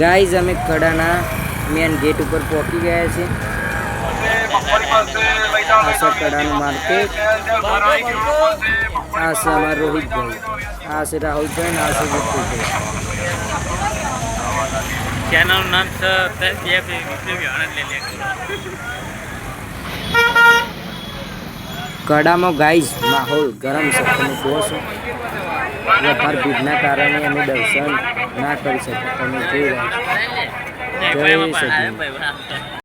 Guys અમે કડાના main gate ઉપર પહોંચી ગયા છે આ છે કડાનું માર્કેટ. આ છે અમારા રોહિતભાઈ. આ છે રાહુલભાઈ ને આ છે ચેનલનું નામ છે કડામાં ગાઈઝ માહોલ ગરમ છે. તમે જુઓ છો. વધારે ભીડના કારણે અમે દર્શન ના કરી શકીએ. તમે જોઈ રહ્યા છો. જય સચિન.